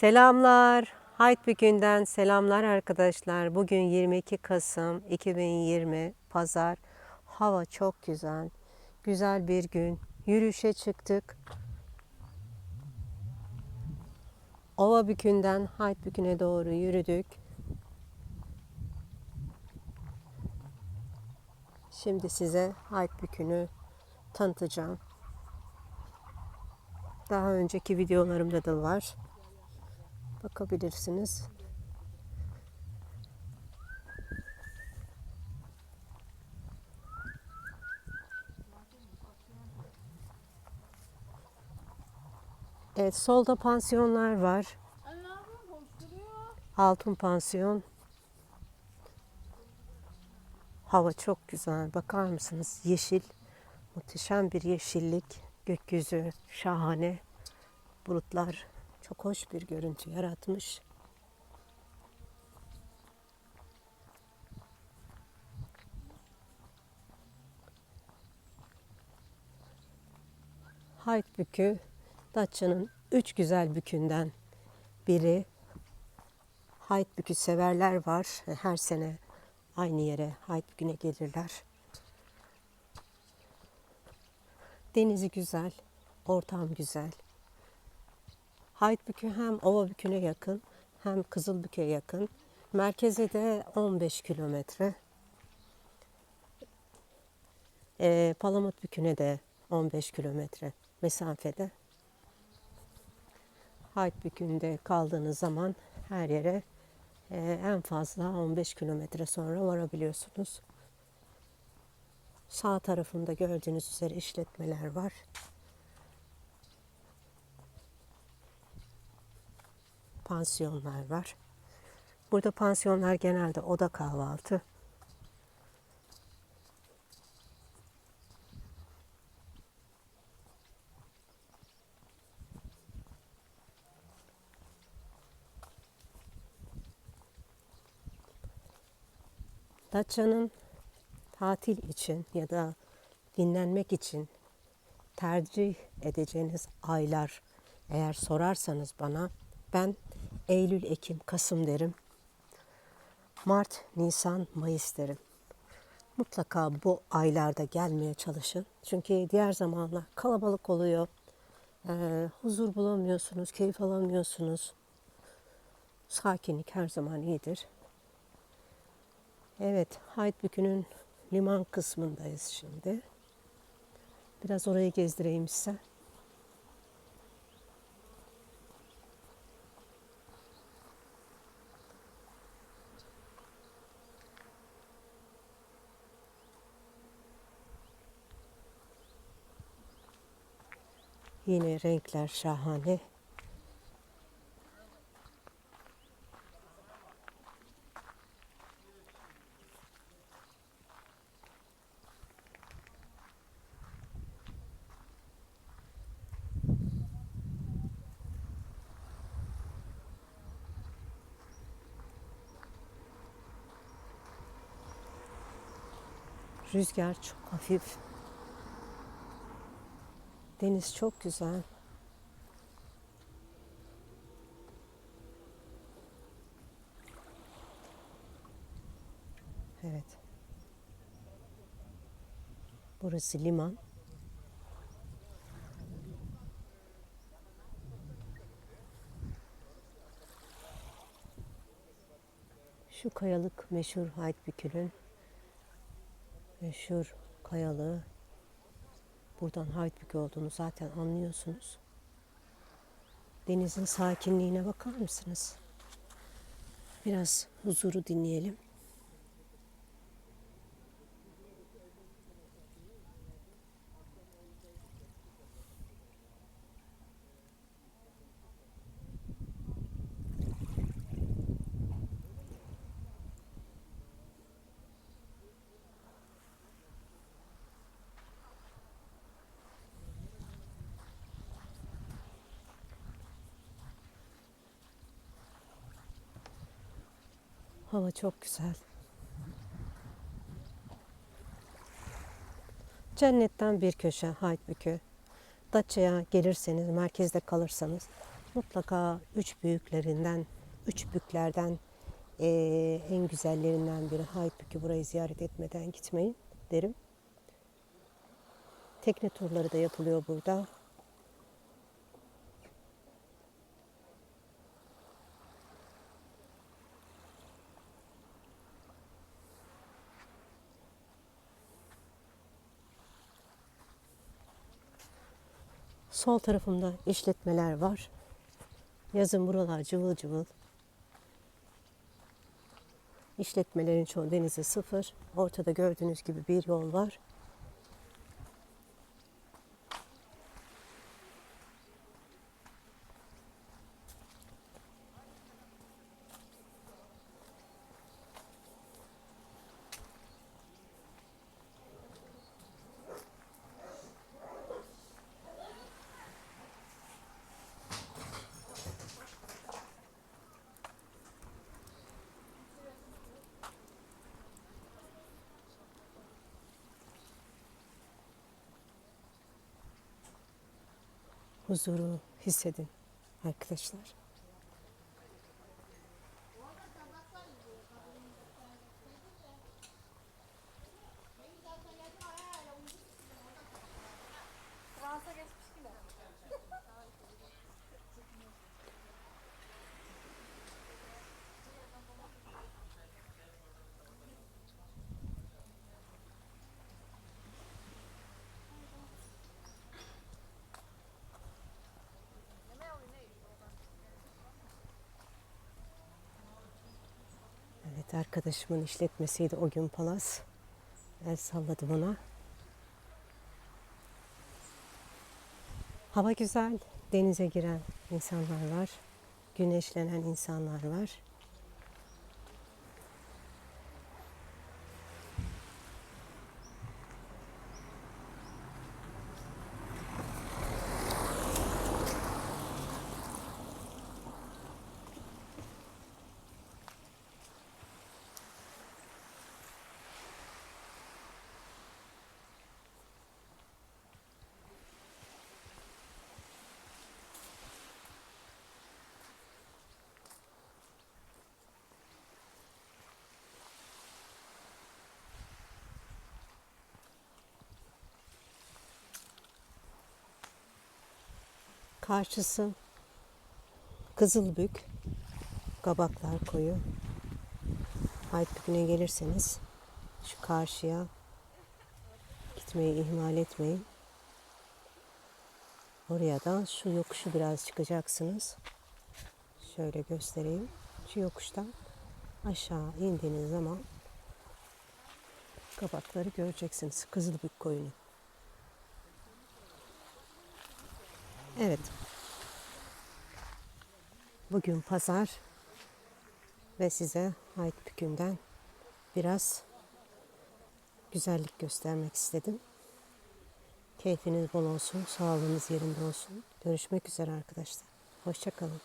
Selamlar. Hayt bir günden selamlar arkadaşlar. Bugün 22 Kasım 2020 Pazar. Hava çok güzel. Güzel bir gün. Yürüyüşe çıktık. Ova Bükü'nden Hayt Bükü'ne doğru yürüdük. Şimdi size Hayt Bükü'nü tanıtacağım. Daha önceki videolarımda da var. Bakabilirsiniz. Evet, solda pansiyonlar var. Altın pansiyon. Hava çok güzel. Bakar mısınız? Yeşil. Muhteşem bir yeşillik. Gökyüzü şahane. Bulutlar çok hoş bir görüntü yaratmış. Hayt Bükü, Datça'nın üç güzel bükünden biri. Hayt Bükü severler var. Her sene aynı yere Hayt Bükü'ne gelirler. Denizi güzel, ortam güzel. Haytbükü hem Ovabükü'ne yakın hem Kızılbükü'ye yakın. Merkeze de 15 kilometre. Ee, Palamutbükü'ne de 15 kilometre mesafede. Haytbükü'nde kaldığınız zaman her yere e, en fazla 15 kilometre sonra varabiliyorsunuz. Sağ tarafında gördüğünüz üzere işletmeler var. Pansiyonlar var. Burada pansiyonlar genelde oda kahvaltı. Datça'nın tatil için ya da dinlenmek için tercih edeceğiniz aylar eğer sorarsanız bana ben Eylül, Ekim, Kasım derim. Mart, Nisan, Mayıs derim. Mutlaka bu aylarda gelmeye çalışın. Çünkü diğer zamanlar kalabalık oluyor. Ee, huzur bulamıyorsunuz, keyif alamıyorsunuz. Sakinlik her zaman iyidir. Evet, Haytbükü'nün liman kısmındayız şimdi. Biraz orayı gezdireyim size. Yine renkler şahane. Rüzgar çok hafif. Deniz çok güzel. Evet. Burası liman. Şu kayalık meşhur Haytbükül'ün meşhur kayalığı. Buradan Haytbük olduğunu zaten anlıyorsunuz. Denizin sakinliğine bakar mısınız? Biraz huzuru dinleyelim. Hava çok güzel. Cennetten bir köşe Haytbükü. Datça'ya gelirseniz, merkezde kalırsanız mutlaka üç büyüklerinden, üç büklerden eee, en güzellerinden biri Haytbükü burayı ziyaret etmeden gitmeyin derim. Tekne turları da yapılıyor burada. Sol tarafımda işletmeler var. Yazın buralar cıvıl cıvıl. İşletmelerin çoğu denize sıfır. Ortada gördüğünüz gibi bir yol var. Huzuru hissedin arkadaşlar. Evet arkadaşımın işletmesiydi o gün Palas. El salladım ona. Hava güzel. Denize giren insanlar var. Güneşlenen insanlar var. Karşısı Kızılbük. Kabaklar koyu. Haytbükü'ne gelirseniz şu karşıya gitmeyi ihmal etmeyin. Oraya da şu yokuşu biraz çıkacaksınız. Şöyle göstereyim. Şu yokuştan aşağı indiğiniz zaman kabakları göreceksiniz. Kızılbük koyunu. Evet. Bugün pazar ve size Haytbükü'nden biraz güzellik göstermek istedim. Keyfiniz bol olsun, sağlığınız yerinde olsun. Görüşmek üzere arkadaşlar. Hoşçakalın.